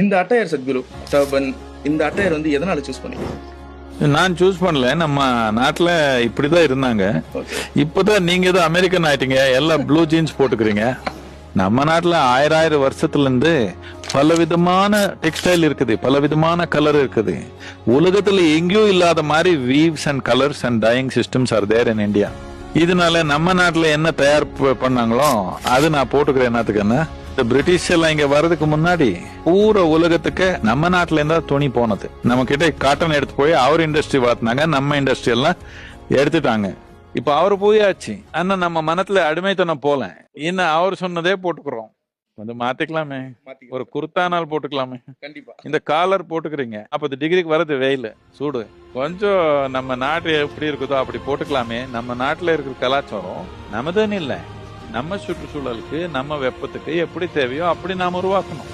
இந்த அட்டையர் சத்குரு சர்பன் இந்த அட்டையர் வந்து எதனால சூஸ் பண்ணீங்க? நான் சூஸ் பண்ணல. நம்ம நாட்டுல இப்படிதான் இருந்தாங்க. ஓகே இப்பதான் நீங்க ஏதோ அமெரிக்கன் ஆயிட்டீங்க. எல்லாம் ப்ளூ ஜீன்ஸ் போட்டுக்கிறீங்க. நம்ம நாட்டுல ஆயிரம் ஆயிரம் வருஷத்துல இருந்து பல விதமான டெக்ஸ்டைல் இருக்குது. பல விதமான கலர் இருக்குது. உலகத்துல எங்கேயும் இல்லாத மாதிரி weaves and colours and dyeing systems are there in India இதனால நம்ம நாட்டுல என்ன தயார் பண்ணாங்களோ அது நான் போட்டுக்கிறேன். என்னத்துக்குன்னு இந்த பிரிட்டிஷ் எல்லாம் இங்க வர்றதுக்கு முன்னாடி பூரா உலகத்துக்கு நம்ம நாட்டுல இருந்தா துணி போனது. நம்ம கிட்ட காட்டன் எடுத்து போய் அவர் இண்டஸ்ட்ரி வளர்த்துனாங்க நம்ம இண்டஸ்ட்ரி எல்லாம் எடுத்துட்டாங்க. இப்ப அவர் போயாச்சு. ஆனா நம்ம மனத்துல அடிமைத்தனம் போல. இன்னும் அவர் சொன்னதே போட்டுக்கிறோம். கொஞ்சம் மாத்திக்கலாமே. ஒரு குர்தானால் போட்டுக்கலாமே. கண்டிப்பா. இந்த காலர் போட்டுக்கிறீங்க. அப்ப டிகிரிக்கு வர்றது வெயில். சூடு. கொஞ்சம் நம்ம நாடு எப்படி இருக்குதோ அப்படி போட்டுக்கலாமே. நம்ம நாட்டுல இருக்கிற கலாச்சாரம் நமதுன்னு இல்ல. நம்ம சுற்றுச்சூழலுக்கு நம்ம வெப்பத்துக்கு எப்படி தேவையோ அப்படி நாம் உருவாக்கணும்.